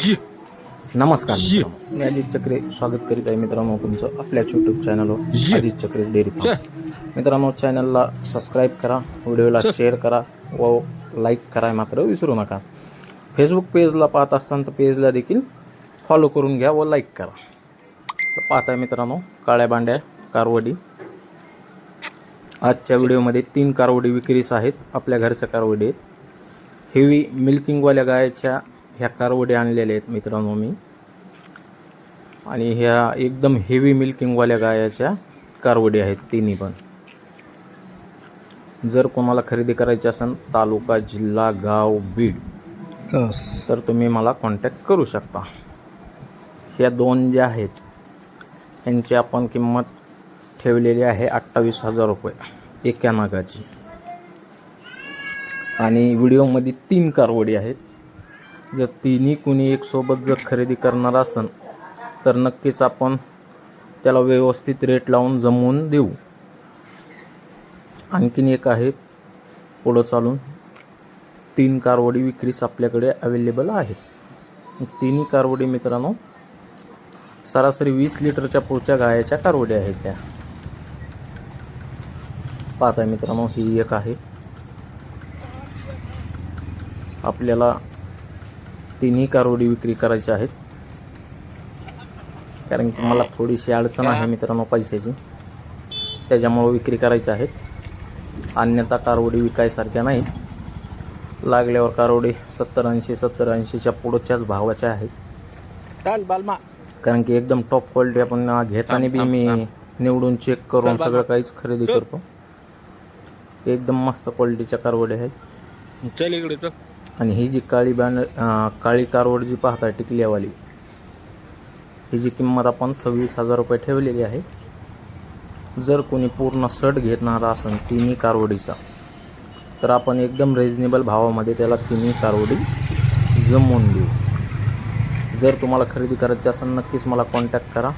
नमस्कार मित्रांनो. मी अजित चक्रे स्वागत करीत आहे मित्रांनो तुमचं आपल्या यूट्यूब चॅनलवर अजित चक्रे डेअरी फार्म. मित्रांनो चॅनलला सबस्क्राईब करा व्हिडिओला शेअर करा व लाईक करा मात्र विसरू नका. फेसबुक पेजला पाहत असताना तर पेजला देखील फॉलो करून घ्या व लाईक करा. तर पाहताय मित्रांनो काळ्या बांड्या कारवडी. आजच्या व्हिडिओमध्ये तीन कारवडी विक्रीस आहेत. आपल्या घरच्या कारवडी आहेत. हेवी मिल्किंगवाल्या गायच्या ह्या कारवडी आणलेल्या आहेत मित्रांनो मी. आणि ह्या एकदम हेवी मिल्किंगवाल्या गायाच्या कारवडी आहेत तिन्ही पण. जर कोणाला खरेदी करायची असेल तालुका जिल्हा गाव बीड तर तुम्ही मला कॉन्टॅक्ट करू शकता. ह्या दोन ज्या आहेत यांची आपण किंमत ठेवलेली आहे अठ्ठावीस हजार रुपये एका नागाची. आणि व्हिडिओमध्ये तीन कारवडी आहेत. जर तिन्ही कुणी एक सोबत जर खरेदी करणार असन तर नक्कीच आपण त्याला व्यवस्थित रेट लावून जमवून देऊ. आणखीन एक आहे पुढं चालून तीन कारवडी विक्रीस आपल्याकडे अवेलेबल आहेत तिन्ही कारवडी मित्रांनो सरासरी वीस लिटरच्या पुढच्या गायाच्या कारवडी आहेत त्या. पाहताय मित्रांनो ही एक आहे. आपल्याला तिन्ही कारवडी विक्री करायच्या आहेत. कारण की मला थोडीशी अडचण आहे मित्रांनो पैशाची. त्याच्यामुळं विक्री करायच्या आहेत. अन्यथा कारवडी विकायसारख्या नाहीत. लागल्यावर कारवडी सत्तर ऐंशी सत्तर ऐंशीच्या पुढच्याच भावाच्या आहेत कारण की एकदम टॉप क्वालिटी आपण घेताना बी मी निवडून चेक करून सगळं काहीच खरेदी करतो. एकदम मस्त क्वालिटीच्या कारवडी आहेत. चल इकडे चल. आणि ही जी काळी बॅनर काळी कारवड जी पाहता टिकल्यावाली ही जी किंमत आपण सव्वीस हजार रुपये ठेवलेली आहे जर कोणी पूर्ण शर्ट घेणारा असेल तिन्ही कारवडीचा तर आपण एकदम रिजनेबल भावामध्ये त्याला तिन्ही कारवडी जमवून देऊ. जर तुम्हाला खरेदी करायची असेल नक्कीच मला कॉन्टॅक्ट करा.